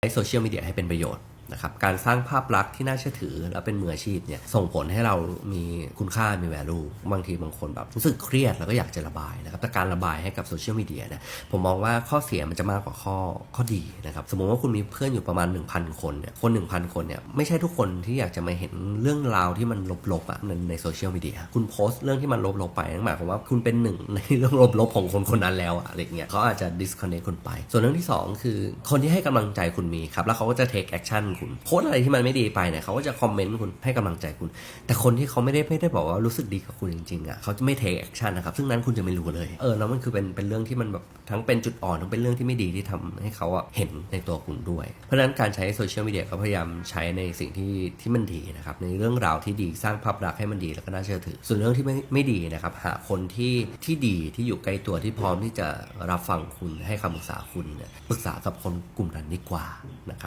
ใช้โซเชียลมีเดียให้เป็นประโยชน์นะครับการสร้างภาพลักษณ์ที่น่าเชื่อถือและเป็นมืออาชีพเนี่ยส่งผลให้เรามีคุณค่ามี value บางทีบางคนแบบรู้สึกเครียดแล้วก็อยากจะระบาย นะครับแต่การระบายให้กับโซเชียลมีเดียเนี่ยผมมองว่าข้อเสียมันจะมากกว่าข้อข้อดีนะครับสมมติว่าคุณมีเพื่อนอยู่ประมาณ 1,000 คนเนี่ยคน 1,000 คนเนี่ยไม่ใช่ทุกคนที่อยากจะมาเห็นเรื่องราวที่มันลบๆอะในในโซเชียลมีเดียคุณโพสต์เรื่องที่มันลบๆไปนั่นหมายความว่าคุณเป็นหนึ่งในเรื่องลบๆของคนคนนั้นแล้วอะอะไรเงี้ยเขาอาจจะ disconnect คุณไป ส่วนเรื่องที่สองคือคนที่ให้กำลังใจคุณมีครับแล้วเขาก็จะ take action คุณโพสอะไรที่มันไม่ดีไปเนี่ยเขาก็จะคอมเมนต์คุณให้กำลังใจคุณ แต่คนที่เขาไม่ได้ไม่ได้บอกว่ารู้สึกดีกับคุณจริงๆอะเขาจะไม่ take action นะครับซึ่งนั้นคุณจะไม่รู้เลยเออแล้วมันคือเป็นเป็นเรื่องที่มันแบบทั้งเป็นจุดอ่อนทั้งเป็นเรื่องที่ไม่ดีที่ทำให้เขาอะเห็นในตัวคุณด้วย เพราะฉะนั้นการใช้โซเชียลมีเดียก็พยายามใช้ในสิ่งที่ที่มันดีนะครับในเรื่องราวที่ดีสร้างภาพลักษณ์ให้มันดีแล้วก็น่าเชื่อถือ ส่วนเรื่องที่ไม่ไม่ดีนะครับหาคนที่ที่ดีที่อยู่ใกล้ตัวที่พร้อมที่จะรับฟังคุณให้คำปรึกษาคุณเนี่ยปรึกษากับคนกลุ่มนั้นดีกว่านะครับ